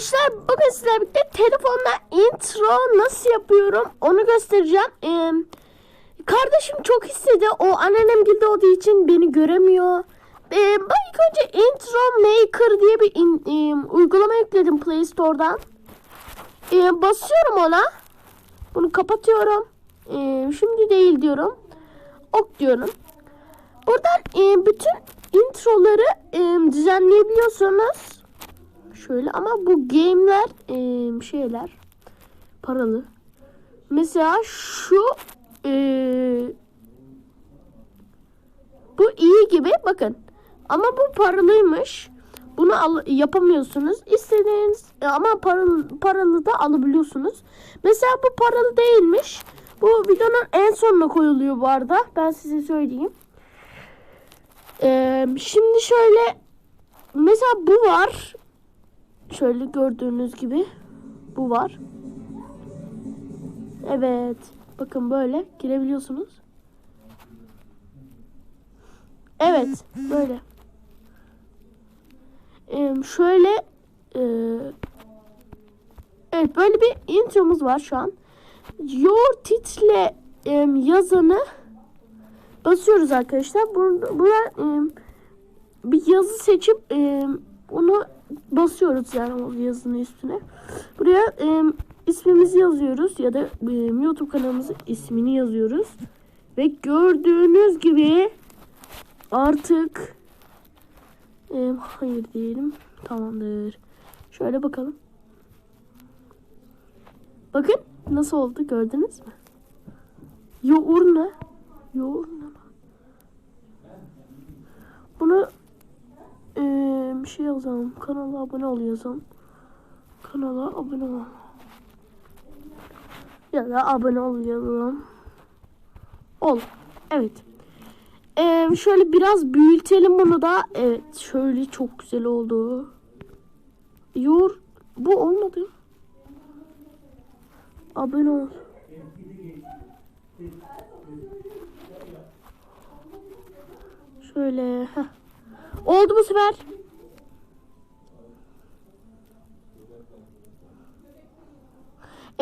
arkadaşlar bugün sizlerle birlikte telefonla intro nasıl yapıyorum onu göstereceğim. Ee, kardeşim çok istedi. O anneannem gildi olduğu için beni göremiyor. Ee, ben ilk önce intro maker diye bir in- e, uygulama yükledim Play Store'dan. Ee, basıyorum ona. Bunu kapatıyorum. Ee, şimdi değil diyorum. Ok diyorum. Buradan e, bütün introları e, düzenleyebiliyorsunuz. Şöyle ama bu game'ler e, şeyler paralı. Mesela şu e, bu iyi gibi bakın. Ama bu paralıymış. Bunu al, yapamıyorsunuz. İstediğiniz ama paralı, paralı da alabiliyorsunuz. Mesela bu paralı değilmiş. Bu videonun en sonuna koyuluyor bu arada. Ben size söyleyeyim. Ee, şimdi şöyle mesela bu var. Şöyle gördüğünüz gibi bu var. Evet. Bakın böyle girebiliyorsunuz. Evet. Böyle. Ee, şöyle e, Evet böyle bir intromuz var şu an. Your title e, yazanı basıyoruz arkadaşlar. Burada, burada e, bir yazı seçip e, onu basıyoruz yani o yazının üstüne. Buraya e, ismimizi yazıyoruz ya da e, YouTube kanalımızın ismini yazıyoruz. Ve gördüğünüz gibi artık e, hayır diyelim. Tamamdır. Şöyle bakalım. Bakın nasıl oldu gördünüz mü? Yoğurna. Yoğurna mı? Bunu eee, bir şey yazalım. Kanala abone ol yazalım. Kanala abone ol. Ya da abone ol yazalım. Ol. Evet. Eee, şöyle biraz büyütelim bunu da. Evet. Şöyle çok güzel oldu. Yoğur. Bu olmadı. Abone ol. Şöyle. Heh. Oldu bu sefer.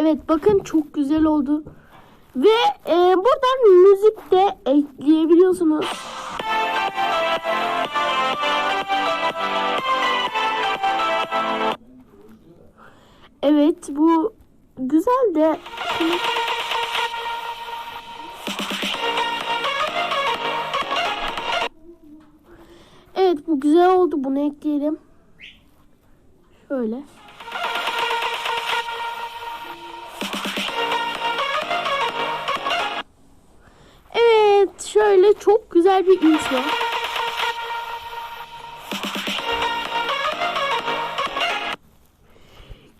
Evet bakın çok güzel oldu. Ve e, buradan müzik de ekleyebiliyorsunuz. Evet bu güzel de Evet bu güzel oldu. Bunu ekleyelim. Şöyle. Şöyle çok güzel bir intro.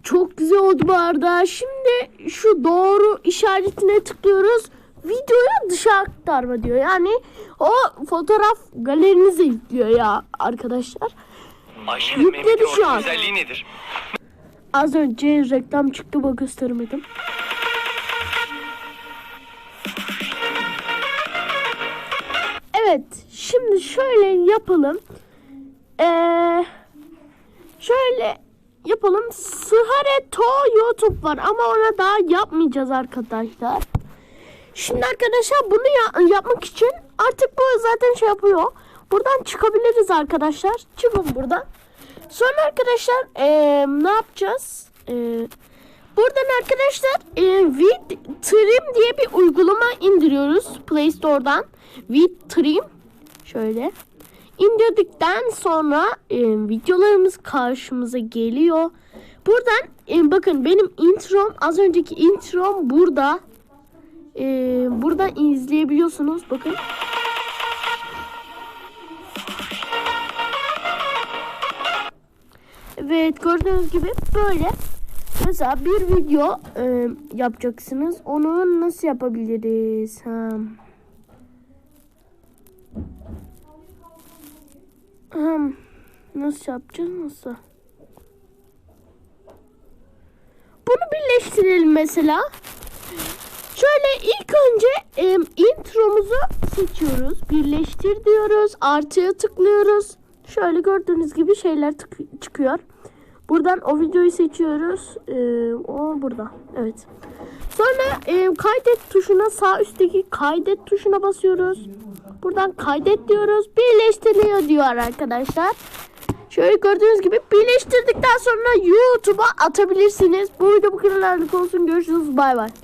Çok güzel oldu bu arada. Şimdi şu doğru işaretine tıklıyoruz. Videoya dışa aktarma diyor. Yani o fotoğraf galerinize yüklüyor ya arkadaşlar. Ayşe'nin Yükledi şu an. özelliği nedir? Az önce reklam çıktı bak göstermedim. Evet şimdi şöyle yapalım. Ee, şöyle yapalım. Sıhareto YouTube var ama ona daha yapmayacağız arkadaşlar. Şimdi arkadaşlar bunu ya- yapmak için artık bu zaten şey yapıyor. Buradan çıkabiliriz arkadaşlar. Çıkın buradan. Sonra arkadaşlar eee, ne yapacağız? Eee, buradan arkadaşlar eee Vid Trim diye bir uygulama indiriyoruz Play Store'dan. Vid Trim şöyle indirdikten sonra eee, videolarımız karşımıza geliyor. Buradan eee, bakın benim introm az önceki introm burada. Eee, buradan izleyebiliyorsunuz. Bakın. Evet gördüğünüz gibi böyle. Mesela bir video e, yapacaksınız. Onu nasıl yapabiliriz? Ha. Hmm, Nasıl yapacağız? Nasıl? Bunu birleştirelim mesela. Şöyle ilk önce e, intromuzu seçiyoruz. Birleştir diyoruz. Artıya tıklıyoruz. Şöyle gördüğünüz gibi şeyler çıkıyor. Buradan o videoyu seçiyoruz. Ee, o burada. Evet. Sonra e, kaydet tuşuna sağ üstteki kaydet tuşuna basıyoruz. Buradan kaydet diyoruz. Birleştiriliyor diyor arkadaşlar. Şöyle gördüğünüz gibi birleştirdikten sonra YouTube'a atabilirsiniz. Bu video bu kadarlık olsun. Görüşürüz. Bay bay.